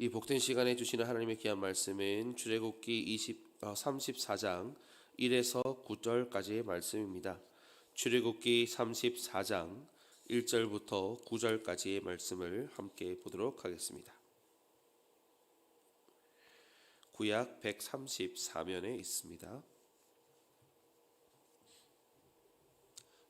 이 복된 시간에 주시는 하나님의 귀한 말씀은 출애굽기 20 어, 34장 1에서 9절까지의 말씀입니다. 출애굽기 34장 1절부터 9절까지의 말씀을 함께 보도록 하겠습니다. 구약 134면에 있습니다.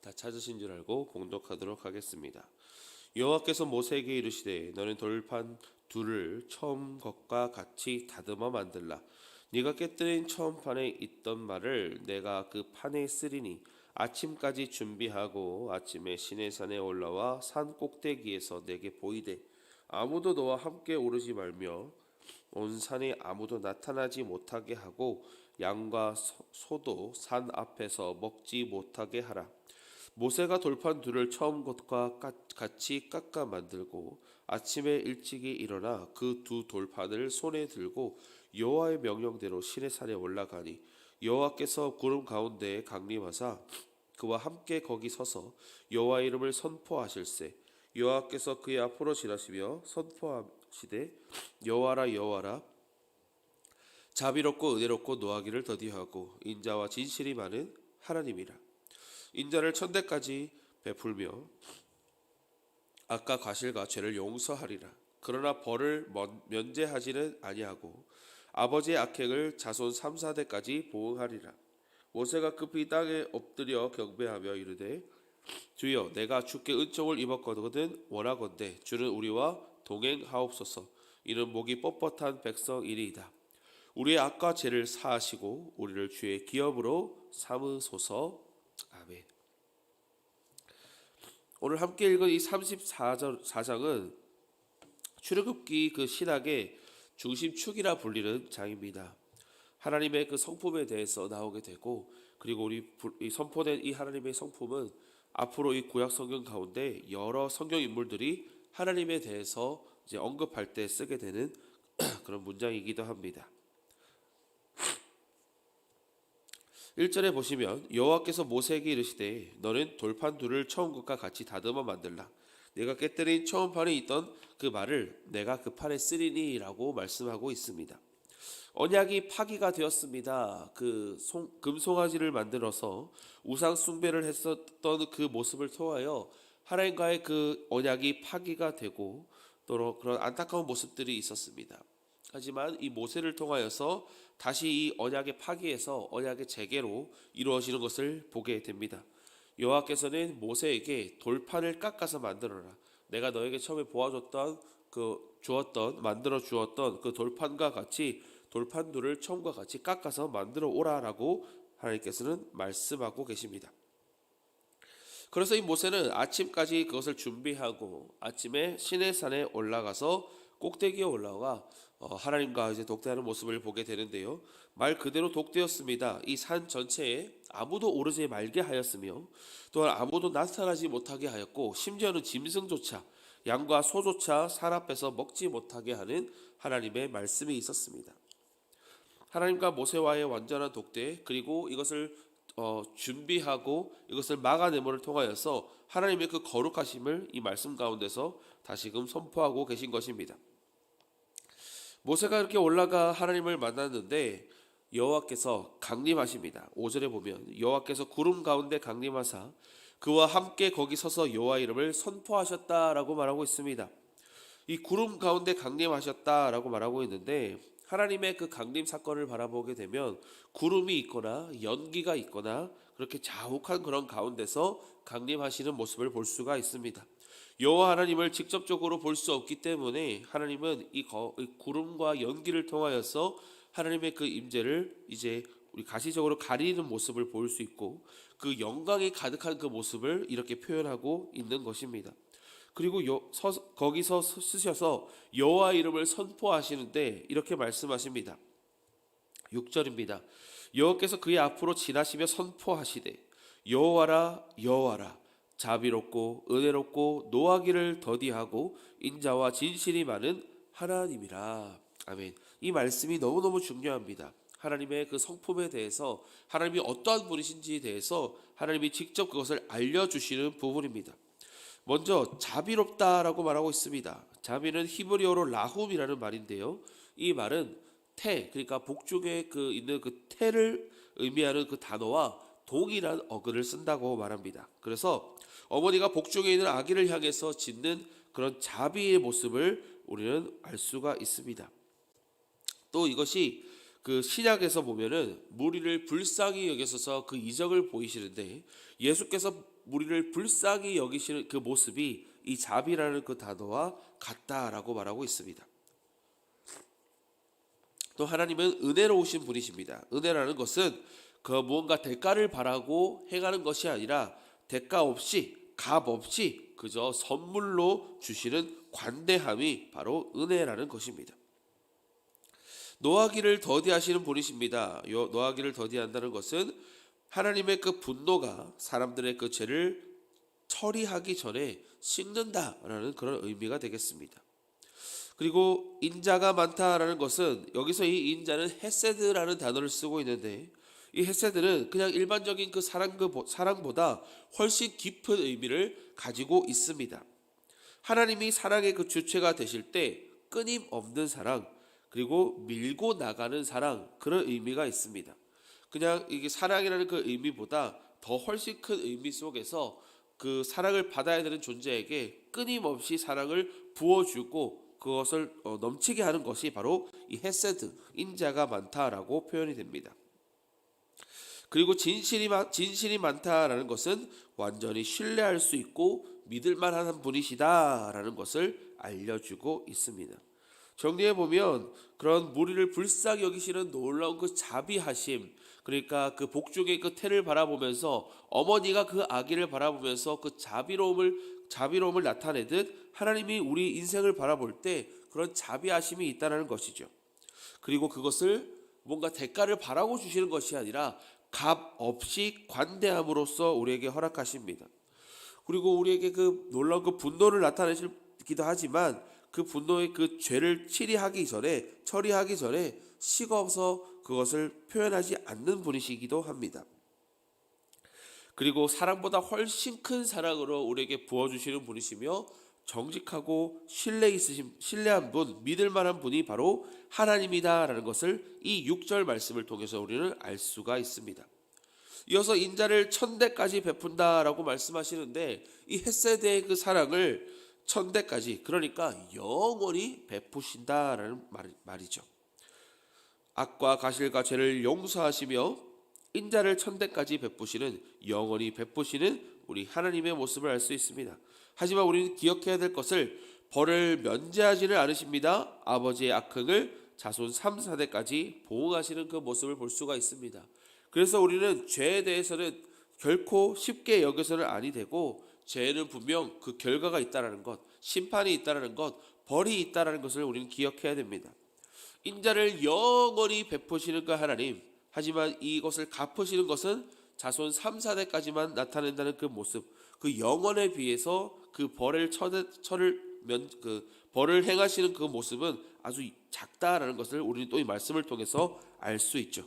다 찾으신 줄 알고 공독하도록 하겠습니다. 여호와께서 모세에게 이르시되 너는 돌판 둘을 처음 것과 같이 다듬어 만들라. 네가 깨뜨린 처음 판에 있던 말을 내가 그 판에 쓰리니 아침까지 준비하고 아침에 시내산에 올라와 산 꼭대기에서 내게 보이되 아무도 너와 함께 오르지 말며 온 산에 아무도 나타나지 못하게 하고 양과 소- 소도 산 앞에서 먹지 못하게 하라 모세가 돌판 둘을 처음 것과 까- 같이 깎아 만들고 아침에 일찍이 일어나 그 두 돌판을 손에 들고 여호와의 명령대로 시내 산에 올라가니 여호와께서 구름 가운데에 강림하사 그와 함께 거기 서서 여호와의 이름을 선포하실세. 여호와께서 그의 앞으로 지나시며 선포하시되 여호와라 여호와라 자비롭고 은혜롭고 노하기를 더디하고 인자와 진실이 많은 하나님이라 인자를 천대까지 베풀며 악과 과실과 죄를 용서하리라. 그러나 벌을 먼- 면제하지는 아니하고 아버지의 악행을 자손 3, 4대까지 보응하리라. 모세가 급히 땅에 엎드려 경배하며 이르되 주여 내가 주께 은총을 입었거든 원하건대 주는 우리와 동행하옵소서 이는 목이 뻣뻣한 백성이리이다. 우리의 악과 죄를 사하시고 우리를 주의 기업으로 삼으소서. 아멘. 오늘 함께 읽은 이 34장은 출애굽기 그 신학의 중심축이라 불리는 장입니다. 하나님의 그 성품에 대해서 나오게 되고 그리고 우리 선포된 이 하나님의 성품은 앞으로 이 구약 성경 가운데 여러 성경 인물들이 하나님에 대해서 이제 언급할 때 쓰게 되는 그런 문장이기도 합니다. 1절에 보시면 여호와께서 모세에게 이르시되 너는 돌판 둘을 처음 것과 같이 다듬어 만들라 내가 깨뜨린 처음 판에 있던 그 말을 내가 그 판에 쓰리니라고 말씀하고 있습니다. 언약이 파기가 되었습니다. 그 송- 금송아지를 만들어서 우상 숭배를 했었던 그 모습을 통하여 하나님과의 그 언약이 파기가 되고 또 그런 안타까운 모습들이 있었습니다. 하지만 이 모세를 통하여서 다시 이 언약의 파기에서 언약의 재개로 이루어지는 것을 보게 됩니다. 여호와께서는 모세에게 돌판을 깎아서 만들어라. 내가 너에게 처음에 보아줬던 그 주었던 만들어 주었던 그 돌판과 같이 돌판들을 처음과 같이 깎아서 만들어 오라라고 하나님께서는 말씀하고 계십니다. 그래서 이 모세는 아침까지 그것을 준비하고 아침에 시내산에 올라가서 꼭대기에 올라와 어, 하나님과 이제 독대하는 모습을 보게 되는데요. 말 그대로 독대였습니다. 이 산 전체에 아무도 오르지 말게 하였으며 또한 아무도 나타나지 못하게 하였고 심지어는 짐승조차 양과 소조차 산 앞에서 먹지 못하게 하는 하나님의 말씀이 있었습니다. 하나님과 모세와의 완전한 독대 그리고 이것을 어, 준비하고 이것을 막아내므로 통하여서 하나님의 그 거룩하심을 이 말씀 가운데서 다시금 선포하고 계신 것입니다. 모세가 이렇게 올라가 하나님을 만났는데 여호와께서 강림하십니다. 5절에 보면 여호와께서 구름 가운데 강림하사 그와 함께 거기 서서 여호와 이름을 선포하셨다라고 말하고 있습니다. 이 구름 가운데 강림하셨다라고 말하고 있는데 하나님의 그 강림 사건을 바라보게 되면 구름이 있거나 연기가 있거나 그렇게 자욱한 그런 가운데서 강림하시는 모습을 볼 수가 있습니다. 여호와 하나님을 직접적으로 볼 수 없기 때문에 하나님은 이, 구름과 연기를 통하여서 하나님의 그 임재를 이제 우리 가시적으로 가리는 모습을 볼 수 있고 그 영광이 가득한 그 모습을 이렇게 표현하고 있는 것입니다. 그리고 여, 서, 거기서 서- 쓰셔서 여호와 이름을 선포하시는데 이렇게 말씀하십니다. 6절입니다. 여호와께서 그의 앞으로 지나시며 선포하시되 여호와라 여호와라 자비롭고 은혜롭고 노하기를 더디하고 인자와 진실이 많은 하나님이라. 아멘. 이 말씀이 너무너무 중요합니다. 하나님의 그 성품에 대해서 하나님이 어떠한 분이신지에 대해서 하나님이 직접 그것을 알려주시는 부분입니다. 먼저 자비롭다라고 말하고 있습니다. 자비는 히브리어로 라훔이라는 말인데요. 이 말은 태 그러니까 복중에 그 있는 그 태를 의미하는 그 단어와 동일한 어근을 쓴다고 말합니다. 그래서 어머니가 복중에 있는 아기를 향해서 짓는 그런 자비의 모습을 우리는 알 수가 있습니다. 또 이것이 그 신약에서 보면은 무리를 불쌍히 여기셔서 그 이적을 보이시는데 예수께서 무리를 불쌍히 여기시는 그 모습이 이 자비라는 그 단어와 같다라고 말하고 있습니다. 또 하나님은 은혜로우신 분이십니다. 은혜라는 것은 그 무언가 대가를 바라고 행하는 것이 아니라 대가 없이 값 없이 그저 선물로 주시는 관대함이 바로 은혜라는 것입니다. 노하기를 더디하시는 분이십니다. 요 노하기를 더디한다는 것은 하나님의 그 분노가 사람들의 그 죄를 처리하기 전에 씻는다라는 그런 의미가 되겠습니다. 그리고 인자가 많다라는 것은 여기서 이 인자는 헤세드라는 단어를 쓰고 있는데 이 헤세드는 그냥 일반적인 그 사랑 그 사랑보다 훨씬 깊은 의미를 가지고 있습니다. 하나님이 사랑의 그 주체가 되실 때 끊임없는 사랑 그리고 밀고 나가는 사랑 그런 의미가 있습니다. 그냥 이게 사랑이라는 그 의미보다 더 훨씬 큰 의미 속에서 그 사랑을 받아야 되는 존재에게 끊임없이 사랑을 부어주고 그것을 어, 넘치게 하는 것이 바로 이 헤세드 인자가 많다라고 표현이 됩니다. 그리고 진실이 진실이 많다라는 것은 완전히 신뢰할 수 있고 믿을 만한 분이시다라는 것을 알려주고 있습니다. 정리해 보면 그런 무리를 불쌍히 여기시는 놀라운 그 자비하심 그러니까 그 복중의 그 태를 바라보면서 어머니가 그 아기를 바라보면서 그 자비로움을 자비로움을 나타내듯 하나님이 우리 인생을 바라볼 때 그런 자비하심이 있다는 것이죠. 그리고 그것을 뭔가 대가를 바라고 주시는 것이 아니라 값 없이 관대함으로써 우리에게 허락하십니다. 그리고 우리에게 그 놀라운 그 분노를 나타내시기도 하지만 그 분노의 그 죄를 치리하기 전에 처리하기 전에 식어서 그것을 표현하지 않는 분이시기도 합니다. 그리고 사랑보다 훨씬 큰 사랑으로 우리에게 부어주시는 분이시며 정직하고 신뢰 있으신 신뢰한 분, 믿을 만한 분이 바로 하나님이다라는 것을 이 6절 말씀을 통해서 우리는 알 수가 있습니다. 이어서 인자를 천대까지 베푼다라고 말씀하시는데 이 햇세대의 그 사랑을 천대까지 그러니까 영원히 베푸신다라는 말, 이죠 악과 가실과 죄를 용서하시며 인자를 천대까지 베푸시는 영원히 베푸시는 우리 하나님의 모습을 알 수 있습니다. 하지만 우리는 기억해야 될 것을 벌을 면제하지는 않으십니다. 아버지의 악행을 자손 3, 4대까지 보호하시는 그 모습을 볼 수가 있습니다. 그래서 우리는 죄에 대해서는 결코 쉽게 여겨서는 아니 되고 죄는 분명 그 결과가 있다라는 것, 심판이 있다라는 것, 벌이 있다라는 것을 우리는 기억해야 됩니다. 인자를 영원히 베푸시는 그 하나님, 하지만 이것을 갚으시는 것은 자손 3, 4대까지만 나타낸다는 그 모습, 그 영원에 비해서 그 벌을 처대, 처를 면, 그 벌을 행하시는 그 모습은 아주 작다라는 것을 우리는 또 이 말씀을 통해서 알 수 있죠.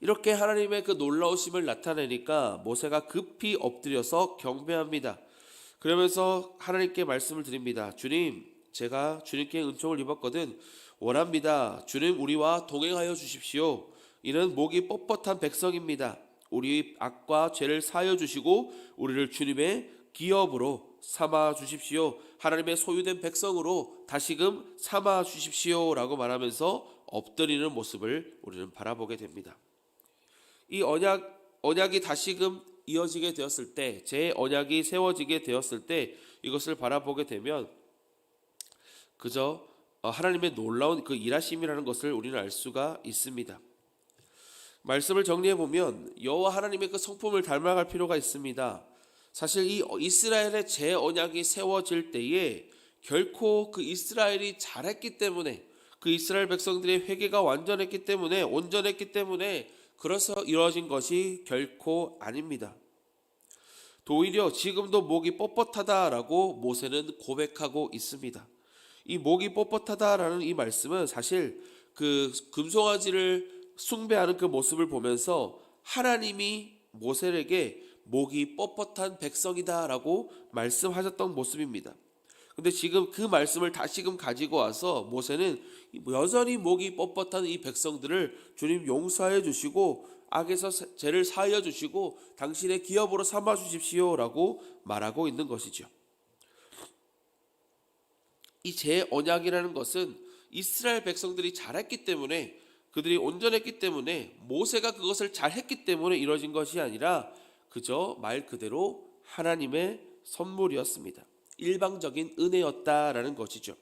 이렇게 하나님의 그 놀라우심을 나타내니까 모세가 급히 엎드려서 경배합니다. 그러면서 하나님께 말씀을 드립니다. 주님, 제가 주님께 은총을 입었거든 원합니다. 주님 우리와 동행하여 주십시오. 이는 목이 뻣뻣한 백성입니다. 우리 악과 죄를 사여 주시고 우리를 주님의 기업으로 삼아 주십시오. 하나님의 소유된 백성으로 다시금 삼아 주십시오라고 말하면서 엎드리는 모습을 우리는 바라보게 됩니다. 이 언약 언약이 다시금 이어지게 되었을 때, 제 언약이 세워지게 되었을 때 이것을 바라보게 되면 그저 어, 하나님의 놀라운 그 일하심이라는 것을 우리는 알 수가 있습니다. 말씀을 정리해 보면 여호와 하나님의 그 성품을 닮아갈 필요가 있습니다. 사실 이 이스라엘의 제 언약이 세워질 때에 결코 그 이스라엘이 잘했기 때문에 그 이스라엘 백성들의 회개가 완전했기 때문에 온전했기 때문에 그래서 이루어진 것이 결코 아닙니다. 오히려 지금도 목이 뻣뻣하다라고 모세는 고백하고 있습니다. 이 목이 뻣뻣하다라는 이 말씀은 사실 그 금송아지를 숭배하는 그 모습을 보면서 하나님이 모세에게 목이 뻣뻣한 백성이다라고 말씀하셨던 모습입니다. 근데 지금 그 말씀을 다시금 가지고 와서 모세는 여전히 목이 뻣뻣한 이 백성들을 주님 용서해 주시고 악에서 죄를 사하여 주시고 당신의 기업으로 삼아 주십시오라고 말하고 있는 것이죠. 이 재언약이라는 것은 이스라엘 백성들이 잘했기 때문에 그들이 온전했기 때문에 모세가 그것을 잘했기 때문에 이루어진 것이 아니라 그저 말 그대로 하나님의 선물이었습니다. 일방적인 은혜였다라는 것이죠.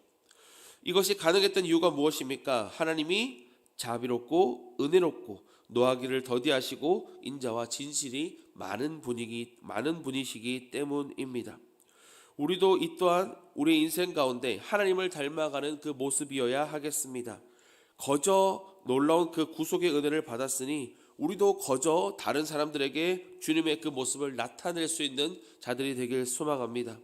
이것이 가능했던 이유가 무엇입니까? 하나님이 자비롭고 은혜롭고 노하기를 더디하시고 인자와 진실이 많은 분이기 많은 분이시기 때문입니다. 우리도 이 또한 우리 인생 가운데 하나님을 닮아가는 그 모습이어야 하겠습니다. 거저 놀라운 그 구속의 은혜를 받았으니 우리도 거저 다른 사람들에게 주님의 그 모습을 나타낼 수 있는 자들이 되길 소망합니다.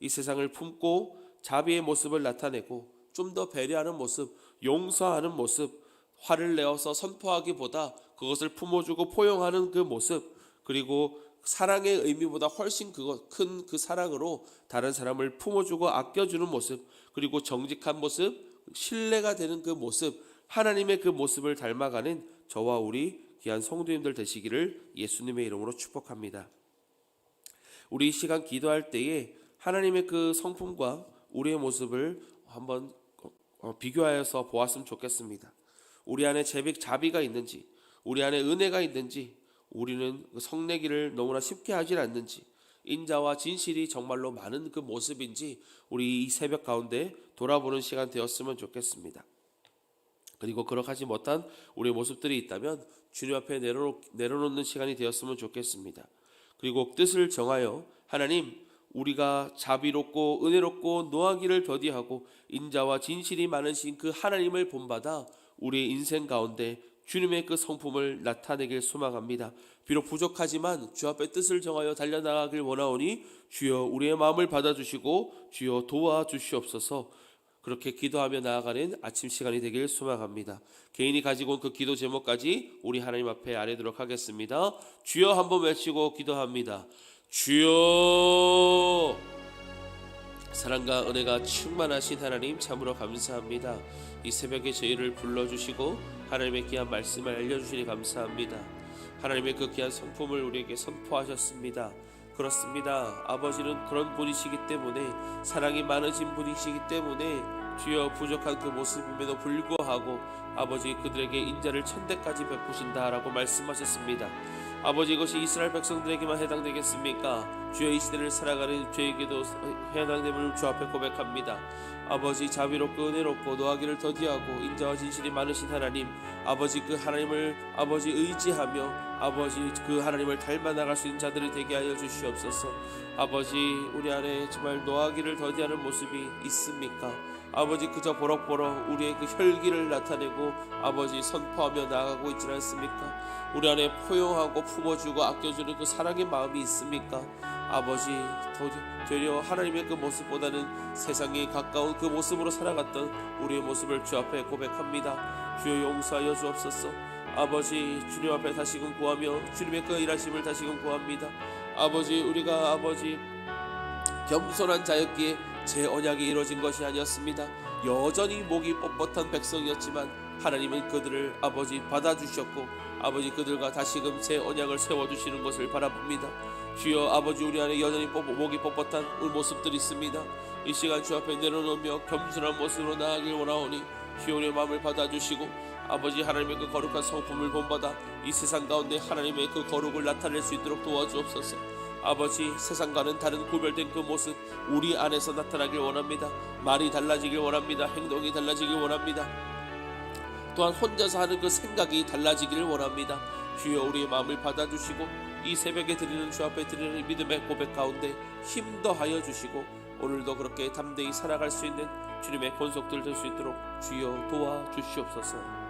이 세상을 품고 자비의 모습을 나타내고 좀 더 배려하는 모습, 용서하는 모습, 화를 내어서 선포하기보다 그것을 품어주고 포용하는 그 모습, 그리고 사랑의 의미보다 훨씬 큰 그 사랑으로 다른 사람을 품어주고 아껴주는 모습, 그리고 정직한 모습, 신뢰가 되는 그 모습, 하나님의 그 모습을 닮아가는 저와 우리 귀한 성도님들 되시기를 예수님의 이름으로 축복합니다. 우리 이 시간 기도할 때에 하나님의 그 성품과 우리의 모습을 한번 어, 비교하여서 보았으면 좋겠습니다. 우리 안에 제비, 자비가 있는지, 우리 안에 은혜가 있는지, 우리는 그 성내기를 너무나 쉽게 하질 않는지, 인자와 진실이 정말로 많은 그 모습인지 우리 이 새벽 가운데 돌아보는 시간 되었으면 좋겠습니다. 그리고 그렇게 못한 우리의 모습들이 있다면 주님 앞에 내려놓, 내려놓는 시간이 되었으면 좋겠습니다. 그리고 뜻을 정하여 하나님 우리가 자비롭고 은혜롭고 노하기를 더디하고 인자와 진실이 많으신 그 하나님을 본받아 우리의 인생 가운데 주님의 그 성품을 나타내길 소망합니다. 비록 부족하지만 주 앞에 뜻을 정하여 달려나가길 원하오니 주여 우리의 마음을 받아주시고 주여 도와주시옵소서 그렇게 기도하며 나아가는 아침 시간이 되길 소망합니다. 개인이 가지고 온 그 기도 제목까지 우리 하나님 앞에 아뢰도록 하겠습니다. 주여 한번 외치고 기도합니다. 주여 사랑과 은혜가 충만하신 하나님 참으로 감사합니다. 이 새벽에 저희를 불러주시고 하나님의 귀한 말씀을 알려주시니 감사합니다. 하나님의 그 귀한 성품을 우리에게 선포하셨습니다. 그렇습니다. 아버지는 그런 분이시기 때문에 사랑이 많으신 분이시기 때문에 주여 부족한 그 모습임에도 불구하고 아버지 그들에게 인자를 천대까지 베푸신다라고 말씀하셨습니다. 아버지 이것이 이스라엘 백성들에게만 해당되겠습니까? 주여 이 시대를 살아가는 저에게도 해당됨을 주 앞에 고백합니다. 아버지 자비롭고 은혜롭고 노하기를 더디하고 인자와 진실이 많으신 하나님 아버지 그 하나님을 아버지 의지하며 아버지 그 하나님을 닮아 나갈 수 있는 자들이 되게 하여 주시옵소서 아버지 우리 안에 정말 노하기를 더디하는 모습이 있습니까? 아버지 그저 버럭버럭 우리의 그 혈기를 나타내고 아버지 선포하며 나아가고 있지 않습니까? 우리 안에 포용하고 품어주고 아껴주는 그 사랑의 마음이 있습니까? 아버지 되려 하나님의 그 모습보다는 세상에 가까운 그 모습으로 살아갔던 우리의 모습을 주 앞에 고백합니다. 주여 용서하여 주옵소서. 아버지 주님 앞에 다시금 구하며 주님의 그 일하심을 다시금 구합니다. 아버지 우리가 아버지 겸손한 자였기에 제 언약이 이루어진 것이 아니었습니다. 여전히 목이 뻣뻣한 백성이었지만 하나님은 그들을 아버지 받아주셨고 아버지 그들과 다시금 새 언약을 세워주시는 것을 바라봅니다. 주여 아버지 우리 안에 여전히 목이 뻣뻣한 모습들이 있습니다. 이 시간 주 앞에 내려놓으며 겸손한 모습으로 나아가길 원하오니 주여 우리의 마음을 받아주시고 아버지 하나님의 그 거룩한 성품을 본받아 이 세상 가운데 하나님의 그 거룩을 나타낼 수 있도록 도와주옵소서. 아버지 세상과는 다른 구별된 그 모습 우리 안에서 나타나길 원합니다. 말이 달라지길 원합니다. 행동이 달라지길 원합니다. 또한 혼자서 하는 그 생각이 달라지기를 원합니다. 주여 우리의 마음을 받아주시고 이 새벽에 드리는 주 앞에 드리는 믿음의 고백 가운데 힘 더하여 주시고 오늘도 그렇게 담대히 살아갈 수 있는 주님의 권속들 될 수 있도록 주여 도와주시옵소서.